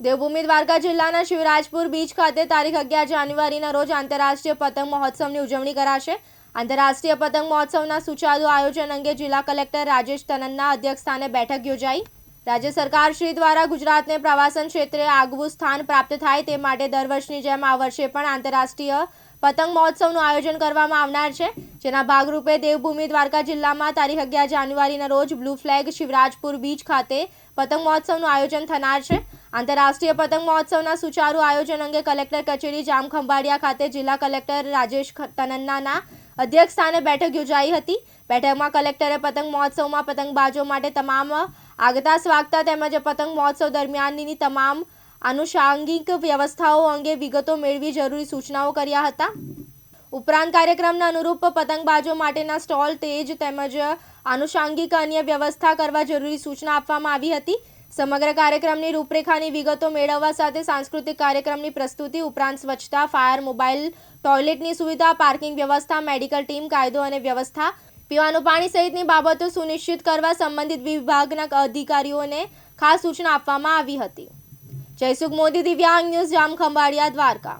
દેવભૂમિ દ્વારકા જિલ્લાના શિવરાજપુર બીચ ખાતે તારીખ અગિયાર જાન્યુઆરીના રોજ આંતરરાષ્ટ્રીય પતંગ મહોત્સવની ઉજવણી કરાશે. આંતરરાષ્ટ્રીય પતંગ મહોત્સવના સુચારુ આયોજન અંગે જિલ્લા કલેક્ટર રાજેશ તનનના અધ્યક્ષસ્થાને બેઠક યોજાઈ. રાજ્ય સરકાર શ્રી દ્વારા ગુજરાતને પ્રવાસન ક્ષેત્રે આગવું સ્થાન પ્રાપ્ત થાય તે માટે દર વર્ષની જેમ આ વર્ષે પણ આંતરરાષ્ટ્રીય પતંગ મહોત્સવનું આયોજન કરવામાં આવનાર છે, જેના ભાગરૂપે દેવભૂમિ દ્વારકા જિલ્લામાં તારીખ અગિયાર જાન્યુઆરીના રોજ બ્લુ ફ્લેગ શિવરાજપુર બીચ ખાતે પતંગ મહોત્સવનું આયોજન થનાર છે. આંતરરાષ્ટ્રીય પતંગ મહોત્સવના સુચારુ આયોજન અંગે કલેક્ટર કચેરી જામખંભાળિયા ખાતે જિલ્લા કલેક્ટર રાજેશ તનન્નાના અધ્યક્ષ સ્થાને બેઠક યોજાઈ હતી. બેઠકમાં કલેક્ટરે પતંગ મહોત્સવમાં પતંગબાજો માટે તમામ આગતા સ્વાગતા તેમજ પતંગ મહોત્સવ દરમિયાનની તમામ આનુષાંગિક વ્યવસ્થાઓ અંગે વિગતો મેળવી જરૂરી સૂચનાઓ કર્યા હતા. ઉપરાંત કાર્યક્રમના અનુરૂપ પતંગબાજો માટેના સ્ટોલ, તેજ તેમજ આનુષાંગિક અન્ય વ્યવસ્થા કરવા જરૂરી સૂચના આપવામાં આવી હતી. સમગ્ર કાર્યક્રમની રૂપરેખાની વિગતો મેળવવા સાથે સાંસ્કૃતિક કાર્યક્રમની પ્રસ્તુતિ ઉપરાંત સ્વચ્છતા, ફાયર મોબાઈલ ટોયલેટની સુવિધા, પાર્કિંગ વ્યવસ્થા, મેડિકલ ટીમ, કાયદો અને વ્યવસ્થા પીવાનું પાણી સહિતની બાબતો સુનિશ્ચિત કરવા સંબંધિત વિભાગના અધિકારીઓને ખાસ સૂચના આપવામાં આવી હતી. જયસુખ મોદી દિવ્યાંગ ન્યૂઝ જામ ખંભાળિયા દ્વારકા.